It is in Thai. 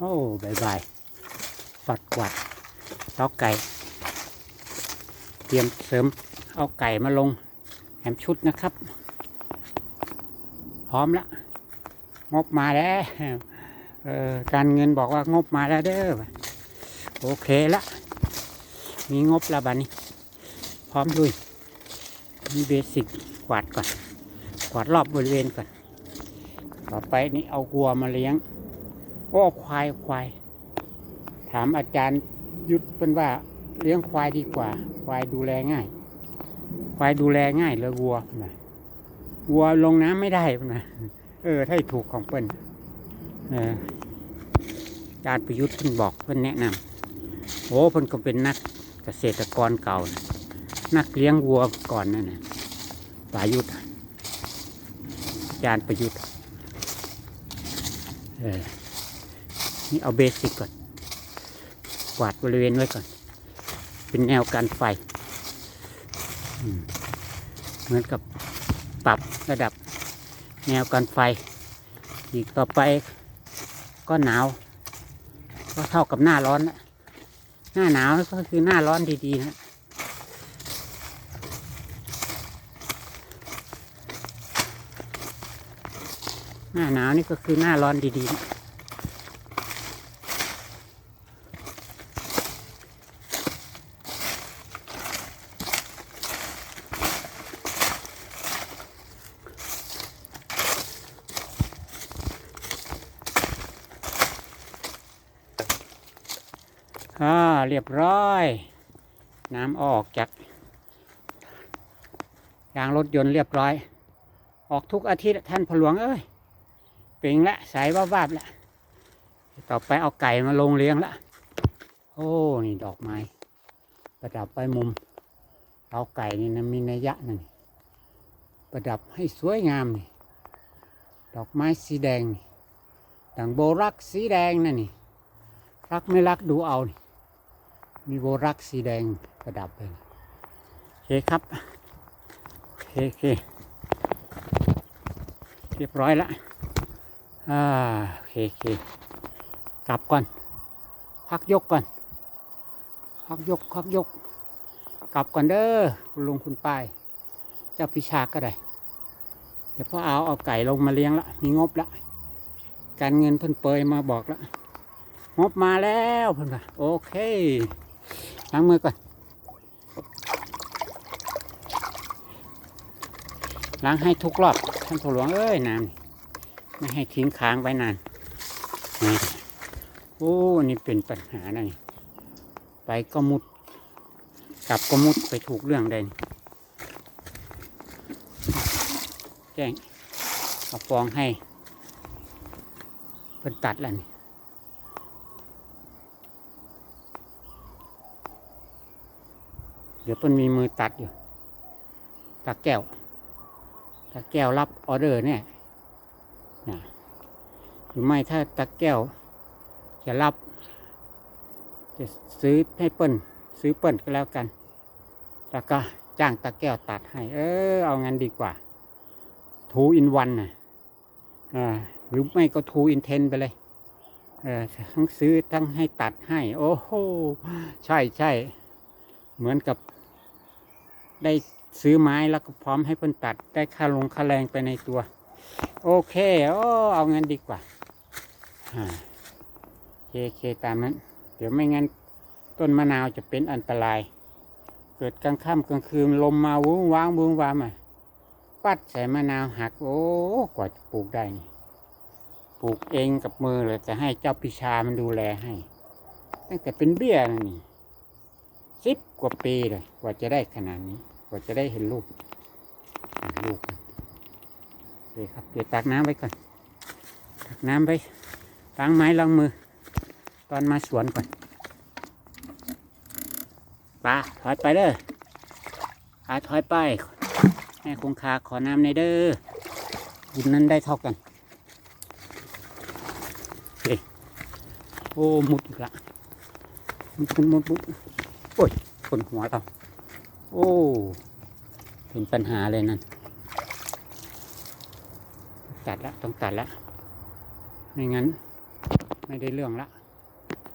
โอ้บายบายปัดกวาดเล้าไก่ เตรียมเสริมเอาไก่มาลงแถมชุดนะครับ พร้อมละงบมาแล้วการเงินบอกว่างบมาแล้วเด้อโอเคละมีงบละบัดนี้ พร้อมลุยมีเบสิกกวาดก่อน กวาดรอบบริเวณก่อน ต่อไปนี่เอาวัวมาเลี้ยง โอ้ควายควาย ถามอาจารย์ยุทธเป็นว่าเลี้ยงควายดีกว่า ควายดูแลง่าย ควายดูแลง่ายเลยวัวนะวัวลงน้ำไม่ได้นะเออถ้าถูกของเปิ้นเอออาจารย์ประยุทธ์เพิ่นบอกเพิ่นแนะนำโอ้เพิ่นก็เป็นนักเกษตรกรเก่านะนักเลี้ยงวัวก่อนนั่นนะประยุทธ์อาจารย์ประยุทธ์เออ นี่เอาเบสิกก่อน กวาดบริเวณไว้ก่อน เป็นแนวกันไฟ เหมือนกับปรับระดับแนวกันไฟ อีกต่อไปก็หนาว ก็เท่ากับหน้าร้อนนะหน้าหนาวก็คือหน้าร้อนดีๆนะหน้าหนาวนี่ก็คือหน้าร้อนดีๆ อ่าเรียบร้อย น้ำออกจากยางรถยนต์เรียบร้อย ออกทุกอาทิตย์ท่านผลวงเอ้ยเป่งละสายวาบวาบละต่อไปเอาไก่มาลงเลี้ยงละโอ้นี่ดอกไม้ประดับไปมุมเอาไก่นี่นะมีนัยยะนั่นนี่ประดับให้สวยงามนี่ดอกไม้สีแดงนี่ดังโบรักสีแดงนั่นนี่รักไม่รักดูเอานี่ มีโบรักสีแดงประดับเลยโอเคครับ โอเคโอเคเรียบร้อยละอ่าโอเคโอเคกลับก่อน พักยกก่อน พักยกพักยก กลับก่อนเด้อคุณลุงคุณป้ายเจ้าพิชาก็ได้ เดี๋ยวพ่อเอาเอาไก่ลงมาเลี้ยงละมีงบละการเงินเพิ่นเปยมาบอกละงบมาแล้วเพื่อนค่ะโอเค ล้างมือก่อน ล้างให้ทุกรอบ ท่านผู้หลวงเอ้ยน้ำไม่ให้ทิ้งค้างไว้นานนี่โอ้นี่เป็นปัญหานะนี่ไปก็มุด กลับก็มุดไปถูกเรื่องใดนี่แจ้งเอาฟองให้เป็นตัดแล้วนี่ เดี๋ยวเพิ่นมีมือตัดอยู่ตาแก้วตาแก้วรับออเดอร์เนี่ยนะหรือไม่ถ้าตาแก้ว จะรับ จะซื้อให้เปิ้นซื้อเปิ้นก็แล้วกัน แล้วก็จ้างตาแก้วตัดให้ เออ เอางั้นดีกว่า ทูอินวันน่ะอ่าหรือไม่ก็ทูอินเทนไปเลยเออทั้งซื้อทั้งให้ตัดให้ โอ้โห ใช่ใช่ เหมือนกับ ได้ซื้อไม้แล้วก็พร้อมให้เพิ่นตัดได้ค่าลงค่าแรงไปในตัว โอเคโอ้เอางั้นดีกว่าเคเคตามนั้น เดี๋ยวไม่งั้น ต้นมะนาวจะเป็นอันตราย เกิดกลางค่ำกลางคืนลมมาวุ้งว้างวุ้งวามอะปัดใส่มะนาวหัก โอ้กว่าจะปลูกได้นี่ปลูกเองกับมือเลยจะให้เจ้าพิชามันดูแลให้ ตั้งแต่เป็นเบี้ยนี่สิบกว่าปีเลยกว่าจะได้ขนาดนี้ จะได้เห็นลูกลูกมันโอเครับเดี๋ยวตักน้ำไว้ก่อนตักน้ำไปล้างไม้ล้างมือ ตอนมาสวนก่อนปลาถอยไปเด้อปลาถอยไปแม่คงคาขอน้ำในเด้อบุญนั้นได้เท่ากันโอเคโอ้มุดอีกละมุดมุดมุดมุดโอ้ยคนหัวเรา โอ้ เป็นปัญหาเลยนั่น ตัดละ ต้องตัดละ ไม่งั้น ไม่ได้เรื่องละ